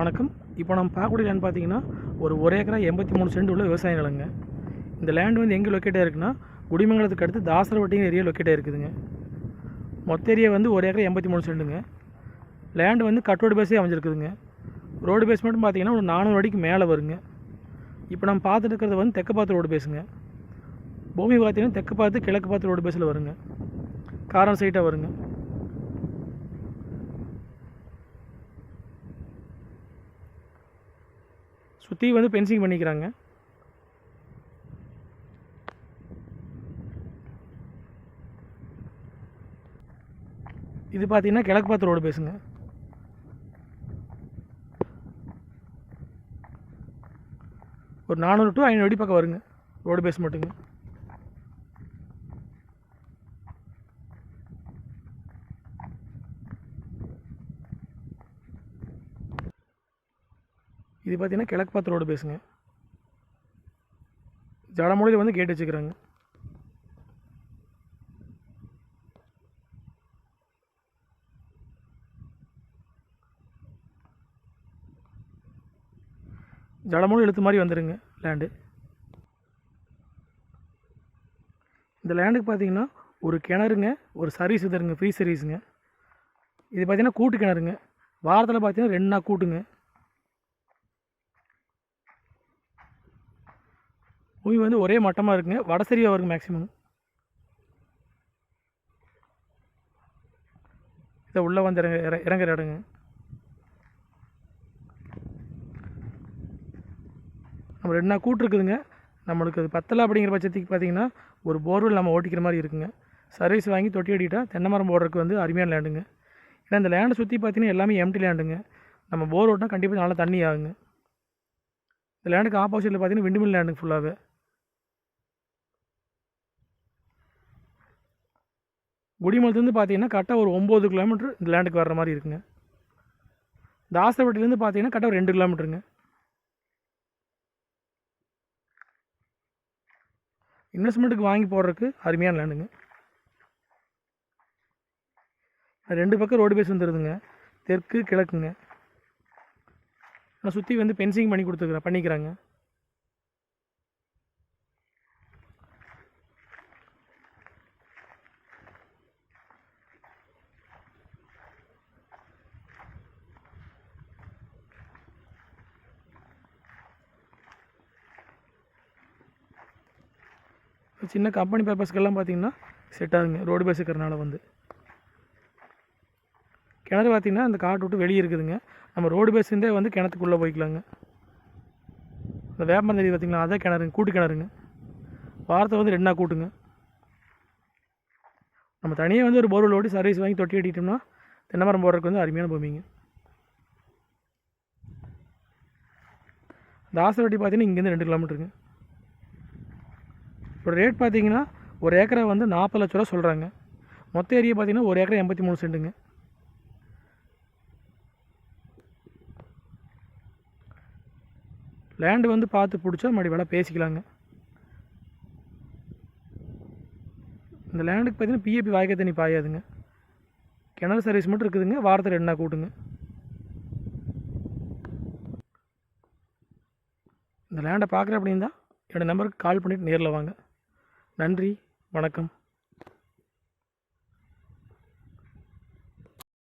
வணக்கம். இப்போ நம்ம பார்க்கக்கூடிய லேண்ட் பார்த்தீங்கன்னா ஒரு ஒரு ஏக்கரா எண்பத்தி மூணு சென்ட் உள்ள விவசாய நிலங்க. இந்த லேண்ட் வந்து எங்கே லொக்கேட்டாக இருக்குன்னா குடிமங்கலத்துக்கு அடுத்து தாசரவட்டிங்க ஏரியா லொக்கேட்டாக இருக்குதுங்க. மொத்த ஏரியா வந்து ஒரு ஏக்கரா எண்பத்தி மூணு சென்ட்டுங்க லேண்டு வந்து கட் ரோடு பேஸே அமைஞ்சிருக்குதுங்க. ரோடு பேஸ் மட்டும் பார்த்தீங்கன்னா ஒரு நானூறு அடிக்கு மேலே வருங்க. இப்போ நம்ம பார்த்துட்டு இருக்கிறது வந்து தெற்கு பார்த்து ரோடு பேஸுங்க பூமி பார்த்தீங்கன்னா தெற்கு பார்த்து கிழக்கு பார்த்து ரோடு பேஸில் வருங்க. காரம் சைட்டாக வருங்க. சுற்றி வந்து பென்சிங் பண்ணிக்கிறாங்க. இது பார்த்தீங்கன்னா கிழக்கு பார்த்து ரோடு பேசுங்க. ஒரு நானூறு டு ஐநூறு அடி பக்கம் வருங்க. ரோடு பேஸ் மட்டுங்க. இது பார்த்தீங்கன்னா கிழக்கு பார்த்து ரோடு பேசுங்க. ஜடமொழியில் வந்து கேட்டு வச்சுக்கிறாங்க. ஜடமொழி எழுத்து மாதிரி வந்துடுங்க லேண்டு இந்த லேண்டுக்கு பார்த்தீங்கன்னா ஒரு கிணறுங்க ஒரு சர்வீஸ் தருங்க ஃப்ரீ சர்வீஸுங்க இது பார்த்திங்கன்னா கூட்டு கிணறுங்க. வாரத்தில் பார்த்தீங்கன்னா ரெண்டு நாள் கூட்டுங்க. பூமி வந்து ஒரே மட்டமாக இருக்குங்க. வடசரியாக வருங்க மேக்ஸிமம் இதை உள்ளே வந்து இறங்க இற- இறங்குற இடங்க. நம்ம ரெண்டு நாள் கூட்டு இருக்குதுங்க. நம்மளுக்கு அது பத்தலை அப்படிங்கிற பட்சத்துக்கு பார்த்தீங்கன்னா ஒரு போர்வெல் நம்ம ஓட்டிக்கிற மாதிரி இருக்குங்க. சர்வீஸ் வாங்கி தொட்டி அடிட்டா தென்னை மரம் போடுறதுக்கு வந்து அருமையான லேண்டுங்க ஏன்னா இந்த லேண்டை சுற்றி பார்த்தீங்கன்னா எல்லாமே எம்டி லேண்டுங்க நம்ம போர் ஓட்டினா கண்டிப்பாக நல்லா தண்ணி ஆகுங்க. இந்த லேண்டுக்கு ஆப்போசிட்டில் பார்த்தீங்கன்னா விண்டுமில் லேண்டுங்க ஃபுல்லாகவே குடிமலத்துலேருந்து பார்த்தீங்கன்னா கரெக்டாக ஒரு ஒம்பது கிலோமீட்டர் இந்த லேண்டுக்கு வர்ற மாதிரி இருக்குங்க. தாசப்பட்டிலேருந்து பார்த்தீங்கன்னா கரெக்டாக ஒரு ரெண்டு கிலோமீட்டருங்க இன்வெஸ்ட்மெண்ட்டுக்கு வாங்கி போடுறதுக்கு அருமையான லேண்டுங்க ரெண்டு பக்கம் ரோடு பேஸ் வந்துடுதுங்க தெற்கு கிழக்குங்க. ஆனால் சுற்றி வந்து பென்சிங் பண்ணி கொடுத்துருக்குறேன் பண்ணிக்கிறாங்க. சின்ன கம்பெனி பர்பஸ்க்கெல்லாம் பார்த்தீங்கன்னா செட் ஆகுங்க. ரோடு பேஸ் இருக்கிறனால வந்து. கிணறு பார்த்தீங்கன்னா அந்த காட்டு விட்டு வெளியே இருக்குதுங்க. நம்ம ரோடு பேஸ் இருந்தே வந்து கிணத்துக்குள்ளே போய்க்கலாங்க. இந்த வேப்பந்தடி பார்த்தீங்களா அதே கிணறுங்க கூட்டு கிணறுங்க. வாரத்தை வந்து ரெண்டா கூட்டுங்க. நம்ம தனியாக வந்து ஒரு போர்வெல் ஓடி சர்வீஸ் வாங்கி தொட்டி அடிட்டோம்னா தென்னை மரம் போடுறதுக்கு வந்து அருமையான பூமிங்க. தாசரவட்டி பார்த்தீங்கன்னா இங்கேருந்து ரெண்டு கிலோமீட்டருங்க இப்போ ரேட் பார்த்தீங்கன்னா ஒரு ஏக்கரை வந்து நாற்பது லட்ச ரூபா சொல்கிறாங்க மொத்த ஏரியா பார்த்தீங்கன்னா ஒரு ஏக்கரை எண்பத்தி மூணு சென்ட்டுங்க. லேண்டு வந்து பார்த்து பிடிச்சா மறுபடி வேலை பேசிக்கலாங்க. இந்த லேண்டுக்கு பார்த்தீங்கன்னா பிஏபி வாய்க்க தண்ணி பாயாதுங்க. கிணறு சர்வீஸ் மட்டும் இருக்குதுங்க. வாரத்தில் ரெண்டு நாள் கூட்டுங்க. இந்த லேண்டை பார்க்குறேன் அப்படின்னா என்னோடய நம்பருக்கு கால் பண்ணிவிட்டு நேரில் வாங்க. நன்றி வணக்கம்.